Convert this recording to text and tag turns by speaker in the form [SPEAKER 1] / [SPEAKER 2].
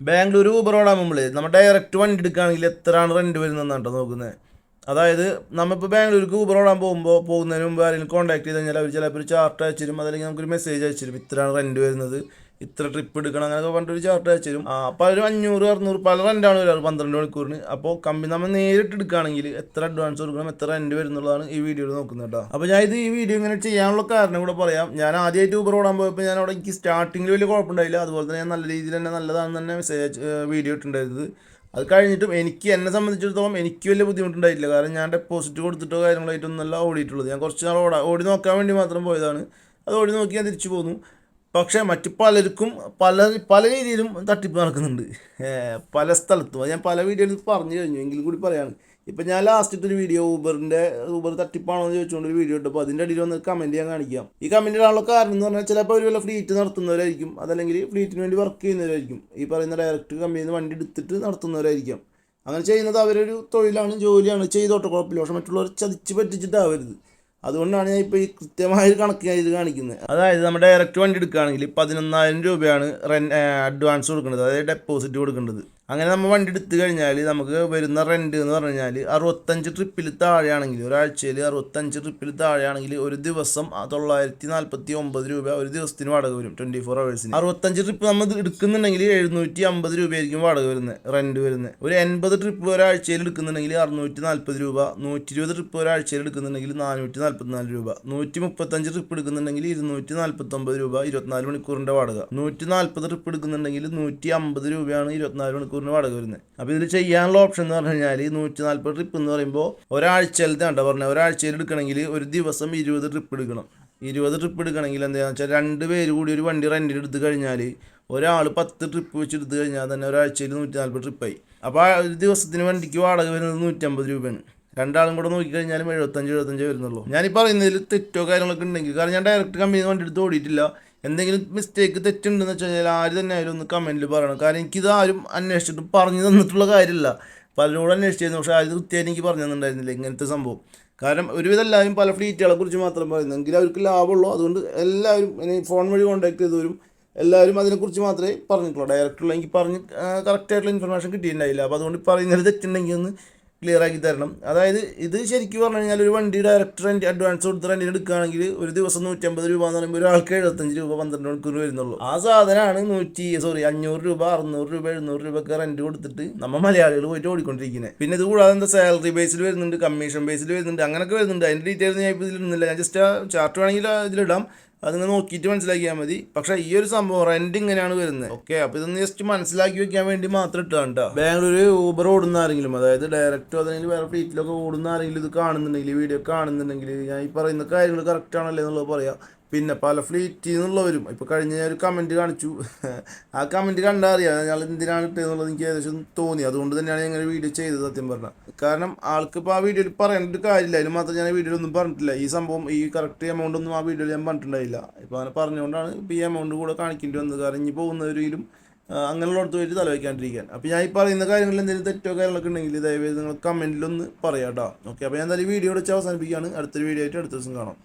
[SPEAKER 1] ബാംഗ്ലൂർ ഓടാൻ മുമ്പിൽ നമ്മൾ ഡയറക്റ്റ് വണ്ടി എടുക്കുകയാണെങ്കിൽ എത്രയാണ് റെന്റ് വരുന്നതെന്നാണ് കേട്ടോ നോക്കുന്നത് അതായത് നമ്മളിപ്പോൾ ബാംഗ്ലൂർക്ക് ഊബർ ഓടാൻ പോകുമ്പോൾ പോകുന്നതിന് മുമ്പ് ആരെങ്കിലും കോൺടാക്ട് ചെയ്ത് കഴിഞ്ഞാൽ അവർ ചിലപ്പോൾ ഒരു ചാർട്ട് അയച്ചു തരും അതല്ലെങ്കിൽ നമുക്കൊരു മെസ്സേജ് അയച്ചു തരും ഇത്രയാണ് റെന്റ് വരുന്നത്. ഇത്ര ട്രിപ്പ് എടുക്കണം അങ്ങനെയൊക്കെ പറഞ്ഞിട്ട് ഒരു ചാർട്ട് അയച്ചു തരും ആ ഒരു അഞ്ഞൂറ് അറുന്നൂറ് പല റെന്റാണ് വരാറ് പന്ത്രണ്ട് മണിക്കൂറിന്. അപ്പോൾ കമ്പനി നമ്മൾ നേരിട്ട് എടുക്കുകയാണെങ്കിൽ എത്ര അഡ്വാൻസ് കൊടുക്കണം എത്ര റെന്റ് വരുന്നുള്ളതാണ് ഈ വീഡിയോയിൽ നോക്കുന്നത് കേട്ടോ. അപ്പോൾ ഞാൻ ഇത് ഈ വീഡിയോ ഇങ്ങനെ ചെയ്യാനുള്ള കാരണം കൂടെ പറയാം. ഞാൻ ആദ്യമായിട്ട് ഊബർ ഓടാൻ പോയപ്പോൾ ഞാൻ അവിടെ എനിക്ക് സ്റ്റാർട്ടിങ്ങിൽ വലിയ കുഴപ്പമുണ്ടായില്ല. അതുപോലെ തന്നെ ഞാൻ നല്ല രീതിയിൽ തന്നെ നല്ലതാണെന്ന് തന്നെ മെസ്സേജ് വീഡിയോ ഇട്ടുണ്ടായിരുന്നത് അത് കഴിഞ്ഞിട്ടും എനിക്ക് എന്നെ സംബന്ധിച്ചിടത്തോളം എനിക്ക് വലിയ ബുദ്ധിമുട്ടുണ്ടായിട്ടില്ല. കാരണം ഞാൻ ഡെപ്പോസിറ്റ് കൊടുത്തിട്ടോ കാര്യങ്ങളായിട്ടൊന്നല്ല ഓടിയിട്ടുള്ളത്. ഞാൻ കുറച്ച് നാൾ ഓടാ ഓടി നോക്കാൻ വേണ്ടി മാത്രം പോയതാണ്. അത് ഓടി നോക്കി ഞാൻ തിരിച്ചു പോന്നു. പക്ഷേ മറ്റു പലർക്കും പല പല രീതിയിലും തട്ടിപ്പ് നടക്കുന്നുണ്ട്. പല സ്ഥലത്തും. അത് ഞാൻ പല വീഡിയോയിൽ പറഞ്ഞു കഴിഞ്ഞു. എങ്കിലും കൂടി പറയാണ്. ഇപ്പം ഞാൻ ലാസ്റ്റ് ഒരു വീഡിയോ ഊബറിന്റെ ഊബർ തട്ടിപ്പാണോ എന്ന് ചോദിച്ചുകൊണ്ട് ഒരു വീഡിയോ ഇട്ടപ്പോൾ അതിന്റെ അടിയിൽ വന്ന് കമന്റ് ഞാൻ കാണിക്കാം. ഈ കമന്റ് ഇടാനുള്ള കാരണം എന്ന് പറഞ്ഞാൽ ചിലപ്പോൾ ഒരു വല്ല ഫ്ലീറ്റ് നടത്തുന്നവരായിരിക്കും. അതല്ലെങ്കിൽ ഫ്ലീറ്റിന് വേണ്ടി വർക്ക് ചെയ്യുന്നവരായിരിക്കും. ഈ പറയുന്ന ഡയറക്റ്റ് കമ്പനിയിൽ നിന്ന് വണ്ടി എടുത്തിട്ട് നടത്തുന്നവരായിരിക്കും. അങ്ങനെ ചെയ്യുന്നത് അവരൊരു തൊഴിലാണ് ജോലിയാണ് ചെയ്തോട്ടെ കുഴപ്പമില്ല. പക്ഷെ മറ്റുള്ളവർ ചതിച്ച് പറ്റിച്ചിട്ടാവരുത്. അതുകൊണ്ടാണ് ഞാൻ ഇപ്പോൾ ഈ കൃത്യമായ ഒരു കണക്ക് ഇത് കാണിക്കുന്നത് അതായത് നമ്മുടെ ഡയറക്റ്റ് വണ്ടി എടുക്കുകയാണെങ്കിൽ പതിനൊന്നായിരം രൂപയാണ് റെൻ അഡ്വാൻസ് കൊടുക്കേണ്ടത് അതായത് ഡെപ്പോസിറ്റ് കൊടുക്കേണ്ടത്. അങ്ങനെ നമ്മൾ വണ്ടി എടുത്തു കഴിഞ്ഞാൽ നമുക്ക് വരുന്ന റെന്റ് എന്ന് പറഞ്ഞു കഴിഞ്ഞാൽ അറുപത്തഞ്ച് ട്രിപ്പിൽ താഴെയാണെങ്കിൽ ഒരാഴ്ചയിൽ അറുപത്തഞ്ച് ട്രിപ്പിൽ താഴെയാണെങ്കിൽ ഒരു ദിവസം തൊള്ളായിരത്തി നാൽപ്പത്തി ഒമ്പത് രൂപ ഒരു ദിവസത്തിന് വാടക വരും ട്വന്റി ഫോർ അവേഴ്സിന് അറുപത്തഞ്ച് ട്രിപ്പ് നമ്മൾ എടുക്കുന്നുണ്ടെങ്കിൽ എഴുന്നൂറ്റി അമ്പത് രൂപയായിരിക്കും വാടക വരുന്നത് റെന്റ് വരുന്നത് ഒരു എൺപത് ട്രിപ്പ് ഒരാഴ്ചയിൽ എടുക്കുന്നുണ്ടെങ്കിൽ അറുന്നൂറ്റി നാൽപ്പത് രൂപ നൂറ്റി ഇരുപത് ട്രിപ്പ് ഒരാഴ്ചയിൽ എടുക്കുന്നുണ്ടെങ്കിൽ നാനൂറ്റി നാൽപ്പത്തിനാല് രൂപ നൂറ്റി മുപ്പത്തഞ്ച് ട്രിപ്പ് എടുക്കുന്നുണ്ടെങ്കിൽ ഇരുന്നൂറ്റി നാൽപ്പത്തൊമ്പത് രൂപ ഇരുപത്തിനാല് മണിക്കൂറിന്റെ വാടക. നൂറ്റി നാൽപ്പത് ട്രിപ്പ് എടുക്കുന്നുണ്ടെങ്കിൽ നൂറ്റി അമ്പത് രൂപയാണ് ഇരുപത്തിനാല് മണിക്കൂറിന് വാടക വരുന്നത് അപ്പോൾ ഇതിൽ ചെയ്യാനുള്ള ഓപ്ഷൻ എന്ന് പറഞ്ഞു കഴിഞ്ഞാൽ നൂറ്റി നാൽപ്പത് ട്രിപ്പ് എന്ന് പറയുമ്പോൾ ഒരാഴ്ചയിലത്തെ കണ്ടോ പറഞ്ഞത് ഒരാഴ്ചയിൽ എടുക്കണമെങ്കിൽ ഒരു ദിവസം ഇരുപത് ട്രിപ്പ് എടുക്കണം. ഇരുപത് ട്രിപ്പ് എടുക്കണമെങ്കിൽ എന്താണെന്ന് വെച്ചാൽ രണ്ട് പേര് കൂടി ഒരു വണ്ടി റെന്റിൽ എടുത്തു കഴിഞ്ഞാൽ ഒരാൾ പത്ത് ട്രിപ്പ് വെച്ച് കഴിഞ്ഞാൽ തന്നെ ഒരാഴ്ചയിൽ നൂറ്റി നാൽപ്പത് ട്രിപ്പായി അപ്പോൾ ആ ഒരു ദിവസത്തിന് വണ്ടിക്ക് വാടക വരുന്നത് നൂറ്റമ്പത് രൂപയാണ്. രണ്ടാളും കൂടെ നോക്കിക്കഴിഞ്ഞാലും എഴുപത്തഞ്ച് എഴുപത്തഞ്ച് വരുന്നുള്ളൂ. ഈ പറയുന്നതിൽ തെറ്റോ കാര്യങ്ങളൊക്കെ ഉണ്ടെങ്കിൽ കാരണം ഞാൻ ഡയറക്റ്റ് കമ്പനി വണ്ടി എടുത്ത് ഓടിയിട്ടില്ല. എന്തെങ്കിലും മിസ്റ്റേക്ക് തെറ്റുണ്ടെന്ന് വെച്ച് കഴിഞ്ഞാൽ ആര് തന്നെ ആയാലും ഒന്ന് കമന്റിൽ പറയണം. കാരണം എനിക്കിത് ആരും അന്വേഷിച്ചിട്ട് പറഞ്ഞു തന്നിട്ടുള്ള കാര്യമില്ല. പലരോടും അന്വേഷിച്ചിരുന്നു. പക്ഷേ ആരും കൃത്യമായിട്ട് എനിക്ക് പറഞ്ഞു തന്നിട്ടുണ്ടായിരുന്നില്ല ഇങ്ങനത്തെ സംഭവം. കാരണം ഒരുവിധം എല്ലാവരും പല ഫ്ലീറ്റുകളെ കുറിച്ച് മാത്രം പറയുന്നു. എങ്കിലും അവർക്ക് ലാഭമുള്ളൂ. അതുകൊണ്ട് എല്ലാവരും ഫോൺ വഴി കോൺടാക്ട് ചെയ്തവരും എല്ലാവരും അതിനെക്കുറിച്ച് മാത്രമേ പറഞ്ഞിട്ടുള്ളൂ. ഡയറക്റ്റുള്ള എനിക്ക് പറഞ്ഞ് കറക്റ്റായിട്ടുള്ള ഇൻഫർമേഷൻ കിട്ടിയിട്ടുണ്ടായില്ല. അപ്പോൾ അതുകൊണ്ട് പറയുന്നത് തെറ്റുണ്ടെങ്കിൽ ഒന്ന് ക്ലിയർ ആക്കി തരണം. അതായത് ഇത് ശരിക്കും പറഞ്ഞു കഴിഞ്ഞാൽ ഒരു വണ്ടി ഡയറക്റ്റ് റെന്റ് അഡ്വാൻസ് കൊടുത്ത് റെന്റിന് എടുക്കുകയാണെങ്കിൽ ഒരു ദിവസം നൂറ്റമ്പത് രൂപ എന്ന് പറയുമ്പോൾ ഒരാൾക്ക് എഴുപത്തഞ്ച് രൂപ പന്ത്രണ്ട് മണിക്കൂർ വരുന്നുള്ളൂ. ആ സാധനമാണ് നൂറ്റി സോറി അഞ്ഞൂറ് രൂപ അറുന്നൂറ് രൂപ എഴുന്നൂറ് രൂപ ഒക്കെ റെന്റ് കൊടുത്തിട്ട് നമ്മൾ മലയാളികൾ പോയിട്ട് ഓടിക്കൊണ്ടിരിക്കുന്നത് പിന്നെ ഇത് കൂടാതെ എന്താ സാലറി ബേസിൽ വരുന്നുണ്ട് കമ്മീഷൻ ബേസിൽ വരുന്നുണ്ട് അങ്ങനെയൊക്കെ വരുന്നുണ്ട്. അതിന്റെ ഡീറ്റെയിൽസ് ഞാൻ ഇപ്പോൾ ഇതിലിടുന്നില്ല ഞാൻ ജസ്റ്റ് ആ ചാർട്ട് വേണമെങ്കിൽ ഇതിലിടാം. അത് നോക്കിയിട്ട് മനസ്സിലാക്കിയാൽ മതി. പക്ഷെ ഈ ഒരു സംഭവം റെന്റ് ഇങ്ങനെയാണ് വരുന്നത് ഓക്കെ അപ്പോൾ ഇതൊന്ന് ജസ്റ്റ് മനസ്സിലാക്കി വെക്കാൻ വേണ്ടി മാത്രം ഇട്ടാണ് കേട്ടോ ബാംഗ്ലൂർ ഊബർ ഓടുന്ന ആരെങ്കിലും അതായത് ഡയറക്റ്റോ അല്ലെങ്കിൽ വേറെ ഫ്ലീറ്റിലൊക്കെ ഓടുന്ന ആരെങ്കിലും ഇത് കാണുന്നുണ്ടെങ്കിൽ വീഡിയോ കാണുന്നുണ്ടെങ്കിൽ ഞാൻ ഈ പറയുന്ന കാര്യങ്ങൾ കറക്റ്റ് ആണല്ലേ എന്നുള്ളത് പറയാം. പിന്നെ പല ഫ്ലീറ്റിൽ നിന്നുള്ളവരും ഇപ്പോൾ കഴിഞ്ഞ ഒരു കമന്റ് കാണിച്ചു. ആ കമന്റ് കണ്ടാൽ അറിയാം ഞങ്ങൾ എന്തിനാണ് ഇട്ടെന്നുള്ളത് എനിക്ക് ഏകദേശം തോന്നി. അതുകൊണ്ട് തന്നെയാണ് ഞങ്ങൾ വീഡിയോ ചെയ്തത് സത്യം പറഞ്ഞാൽ കാരണം ആൾക്ക് ഇപ്പോൾ ആ വീഡിയോയിൽ പറയേണ്ട കാര്യമില്ല. അതിന് മാത്രം ഞാൻ വീഡിയോയിൽ ഒന്നും പറഞ്ഞിട്ടില്ല. ഈ സംഭവം ഈ കറക്റ്റ് എമൗണ്ട് ഒന്നും ആ വീഡിയോയിൽ ഞാൻ പറഞ്ഞിട്ടുണ്ടായില്ല. ഇപ്പോൾ അങ്ങനെ പറഞ്ഞുകൊണ്ടാണ് ഇപ്പോൾ ഈ എമൗണ്ട് കൂടെ കാണിക്കേണ്ടി വന്നത്. കാരണം ഇനി പോകുന്നവരിലും അങ്ങനെയുള്ളടത്ത് പോയിട്ട് തലവയ്ക്കാണ്ടിരിക്കാൻ അപ്പോൾ ഞാൻ ഈ പറയുന്ന കാര്യങ്ങളിൽ എന്തെങ്കിലും തെറ്റോ കാര്യങ്ങളൊക്കെ ഉണ്ടെങ്കിൽ ദയവേത് നിങ്ങൾ കമന്റിലൊന്ന് പറയാം കേട്ടോ ഓക്കെ അപ്പോൾ ഞാൻ എന്തായാലും വീഡിയോ വെച്ച് അവസാനിപ്പിക്കുകയാണ്. അടുത്തൊരു വീഡിയോ ആയിട്ട് അടുത്ത ദിവസം കാണാം.